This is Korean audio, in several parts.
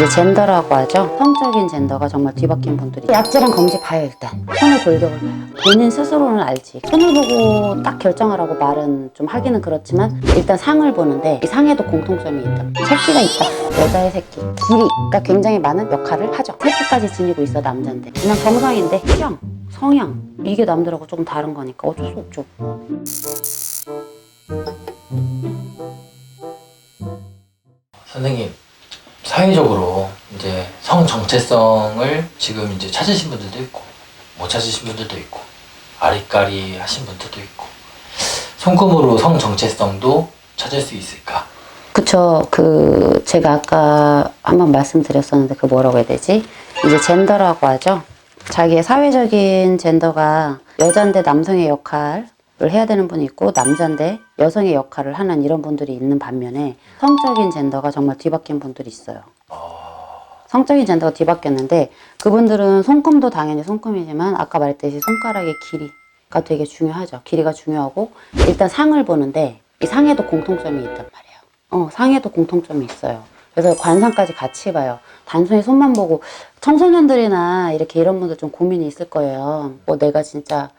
이제 젠더라고 하죠. 성적인 젠더가 정말 뒤바뀐 분들이 약질한 검지 봐요 일단. 손을 골격을 봐요. 본인 스스로는 알지. 손을 보고 딱 결정하라고 말은 좀 하기는 그렇지만 일단 상을 보는데 이 상에도 공통점이 있다. 새끼가 있다. 여자의 새끼. 길이가 굉장히 많은 역할을 하죠. 새끼까지 지니고 있어 남자인데. 그냥 정상인데 형, 성향 이게 남들하고 조금 다른 거니까 어쩔 수 없죠. 선생님 사회적으로 이제 성 정체성을 지금 이제 찾으신 분들도 있고 못 찾으신 분들도 있고 아리까리 하신 분들도 있고 손금으로 성 정체성도 찾을 수 있을까? 그쵸. 그, 제가 아까 한번 말씀드렸었는데, 그 뭐라고 해야 되지? 이제 젠더라고 하죠. 자기의 사회적인 젠더가 여잔데 남성의 역할을 해야 되는 분이 있고, 남잔데 여성의 역할을 하는 이런 분들이 있는 반면에, 성적인 젠더가 정말 뒤바뀐 분들이 있어요. 성적인 젠더가 뒤바뀌었는데, 그분들은 손금도 당연히 손금이지만, 아까 말했듯이 손가락의 길이가 되게 중요하죠. 길이가 중요하고, 일단 상을 보는데, 이 상에도 공통점이 있단 말이에요. 어, 상에도 공통점이 있어요. 그래서 관상까지 같이 봐요. 단순히 손만 보고 청소년들이나 이렇게 이런 분들 좀 고민이 있을 거예요. 뭐 내가 진짜 야,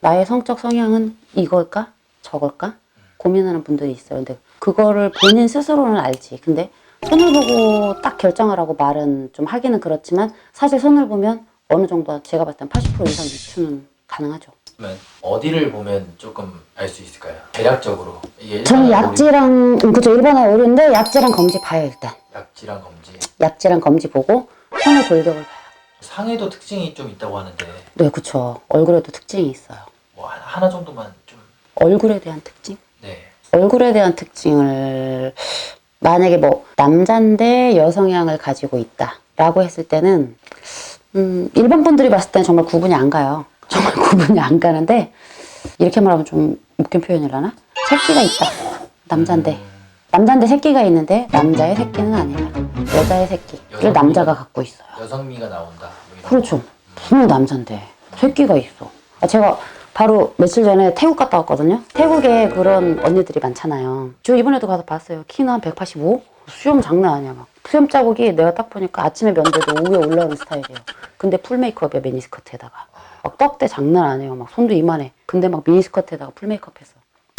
나의 성적 성향은 이걸까? 저걸까? 고민하는 분들이 있어요. 근데 그거를 본인 스스로는 알지. 근데 손을 보고 딱 결정하라고 말은 좀 하기는 그렇지만 사실 손을 보면 어느 정도 제가 봤을 땐 80% 이상 유추는 가능하죠. 그러면 어디를 보면 조금 알 수 있을까요? 대략적으로 이게 저는 일반화 약지랑 음, 그죠 일반화 어려운데 약지랑 검지 봐요 일단. 오류- 약지랑 검지 약지랑 검지 보고 손을 골격을 봐요. 상에도 특징이 좀 있다고 하는데 네, 그쵸. 얼굴에도 특징이 있어요. 뭐 하나, 하나 정도만 좀 얼굴에 대한 특징? 네. 얼굴에 대한 특징을 만약에 뭐 남잔데 여성향을 가지고 있다 라고 했을 때는 음, 일반 분들이 봤을 때는 정말 구분이 안 가요. 정말 구분이 안 가는데 이렇게 말하면 좀 웃긴 표현이라나? 새끼가 있다. 남잔데 남잔데 새끼가 있는데 남자의 새끼는 아니라 여자의 새끼를 남자가 갖고 있어요. 여성미가 나온다. 뭐 이런 그렇죠. 분명 남잔데 새끼가 있어. 아, 제가 바로 며칠 전에 태국 갔다 왔거든요. 태국에 그런 언니들이 많잖아요. 저 이번에도 가서 봤어요. 키는 한 185? 수염 장난 아니야. 막 수염 자국이 내가 딱 보니까 아침에 면대도 오후에 올라오는 스타일이에요. 근데 풀 메이크업이야 미니스커트에다가. 막 떡대 장난 아니에요. 막 손도 이만해. 근데 막 미니스커트에다가 풀 메이크업 했어.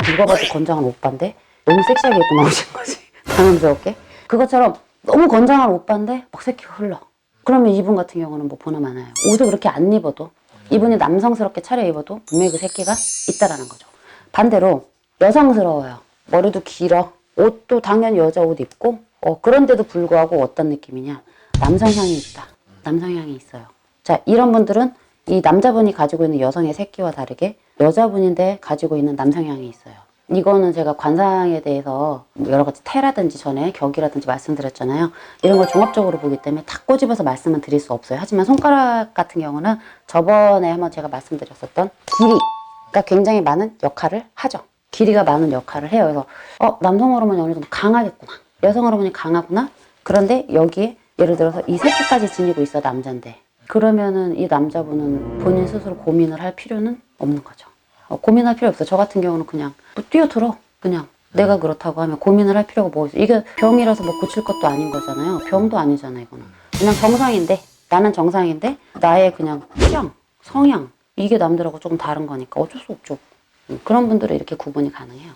누가 봐도 건장한 오빠인데 너무 섹시하게 입고 나오신 거지. 당황스럽게. 그것처럼 너무 건장한 오빠인데 막 새끼가 흘러. 그러면 이분 같은 경우는 뭐 보나 마나요. 옷을 그렇게 안 입어도 이분이 남성스럽게 차려 입어도 분명히 그 새끼가 있다라는 거죠. 반대로 여성스러워요. 머리도 길어. 옷도 당연히 여자 옷 입고 어, 그런데도 불구하고 어떤 느낌이냐. 남성향이 있다. 남성향이 있어요. 자 이런 분들은 이 남자분이 가지고 있는 여성의 새끼와 다르게 여자분인데 가지고 있는 남성향이 있어요. 이거는 제가 관상에 대해서 뭐 여러 가지 태라든지 전에 격이라든지 말씀드렸잖아요. 이런 걸 종합적으로 보기 때문에 다 꼬집어서 말씀은 드릴 수 없어요. 하지만 손가락 같은 경우는 저번에 한번 제가 말씀드렸었던 길이가 굉장히 많은 역할을 하죠. 길이가 많은 역할을 해요. 그래서 어 남성 호르몬이 어느 정도 강하겠구나. 여성 호르몬이 강하구나. 그런데 여기에 예를 들어서 이 새끼까지 지니고 있어 남자인데 그러면은 이 남자분은 본인 스스로 고민을 할 필요는 없는 거죠. 어, 고민할 필요 없어. 저 같은 경우는 그냥 뭐 뛰어들어. 그냥 내가 그렇다고 하면 고민을 할 필요가 뭐 있어. 이게 병이라서 뭐 고칠 것도 아닌 거잖아요. 병도 아니잖아 이거는. 그냥 정상인데 나는 정상인데 나의 그냥 취향, 성향 이게 남들하고 조금 다른 거니까 어쩔 수 없죠. 음, 그런 분들은 이렇게 구분이 가능해요.